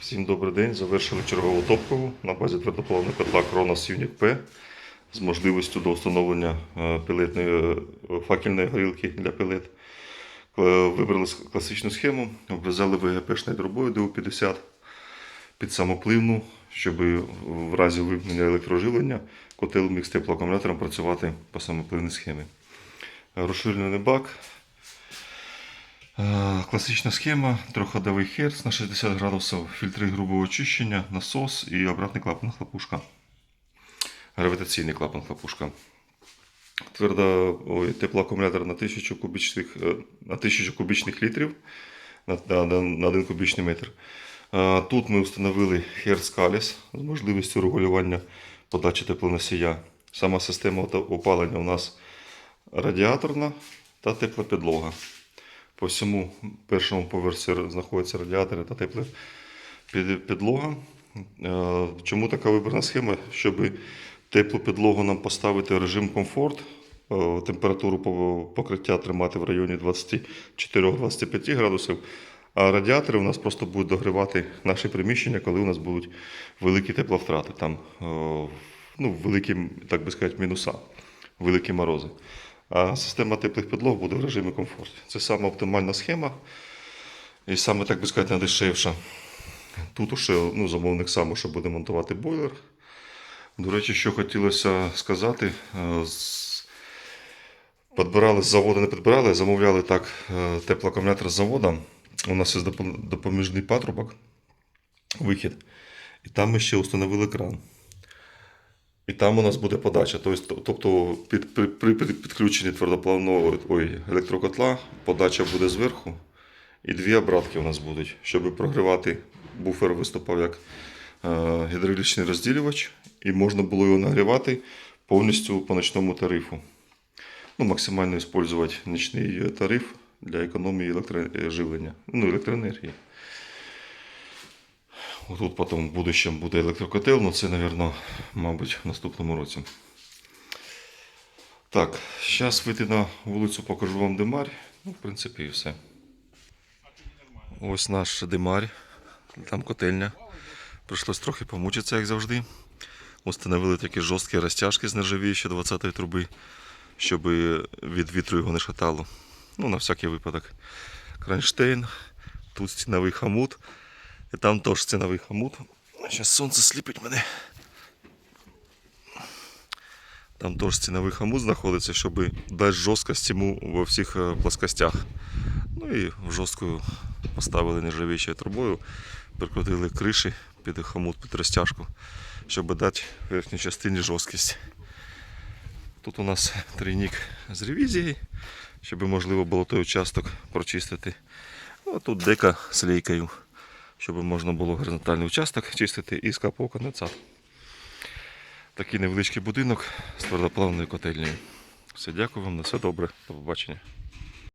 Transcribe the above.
Всім добрий день. Завершили чергову топкову на базі твердоплавного котла Кронос Unique P з можливістю до встановлення е, е, факельної горілки для пелет. Е, Вибрали класичну схему, обв'язали ВГП-шною трубою ДУ-50 під самопливну, щоб в разі вимкнення електроживлення котел міг з теплоакумулятором працювати по самопливній схемі. Розширений бак, Класична схема, трьохходовий херц на 60 градусів, фільтри грубого очищення, насос і обратний клапан хлопушка. Гравітаційний клапан хлопушка. Тверда теплоакумулятор на 1000 кубічних, е, на 1000 кубічних літрів на, на, на, на 1 кубічний метр. Е, Тут ми встановили Hertz Каліс з можливістю регулювання подачі теплоносія. Сама система опалення у нас радіаторна та тепла підлога. По всьому першому поверсі знаходяться радіатори та тепла підлога. Е, Чому така виборна схема? Щоб теплу підлогу нам поставити в режим комфорт, е, температуру покриття тримати в районі 24-25 градусів. А радіатори у нас просто будуть догрівати наші приміщення, коли у нас будуть великі тепловтрати. Там е, ну, великі, так би сказати, мінуса, великі морози. А система теплих підлог буде в режимі комфорту. Це саме оптимальна схема і саме, так би сказати, найдешевша. Тут уже ну, замовник сам уже буде монтувати бойлер. До речі, що хотілося сказати, е, підбирали з заводу, не підбирали, замовляли так е, теплоакумулятор з заводу. У нас є допоміжний патрубок, вихід. І там ми ще встановили кран. Там у нас буде подача. Тобто, тобто під, при, при підключенні твердоплавного ой, електрокотла подача буде зверху. І дві обратки у нас будуть, щоб прогрівати буфер виступав як е, гідравлічний розділювач, і можна було його нагрівати повністю по ночному тарифу. Ну, максимально використовувати нічний е, тариф для економії електроживлення, ну, електроенергії. Тут потім в будущем буде електрокотел, але це, мабуть, мабуть, в наступному році. Так, зараз вийти на вулицю, покажу вам димарь. Ну, в принципі, і все. Ось наш димарь. Там котельня. Прийшлось трохи помучитися, як завжди. Установили такі жорсткі розтяжки з нержавіючої 20-ї труби, щоб від вітру його не шатало. Ну, на всякий випадок. Кронштейн, тут стіновий хомут. І там теж стіновий хомут. Зараз сонце сліпить мене. Там теж стіновий хомут знаходиться, щоб дати жорсткость йому во всіх е, плоскостях. Ну і в жорстку поставили нержавіючою трубою, прикрутили криші під хомут, під розтяжку, щоб дати верхній частині жорсткість. Тут у нас трійник з ревізією, щоб можливо було той участок прочистити. Ну, а тут дека з лейкою, щоб можна було горизонтальний участок чистити і скапав конденсат. Такий невеличкий будинок з твердоплавною котельнею. Все, дякую вам, на все добре. До побачення.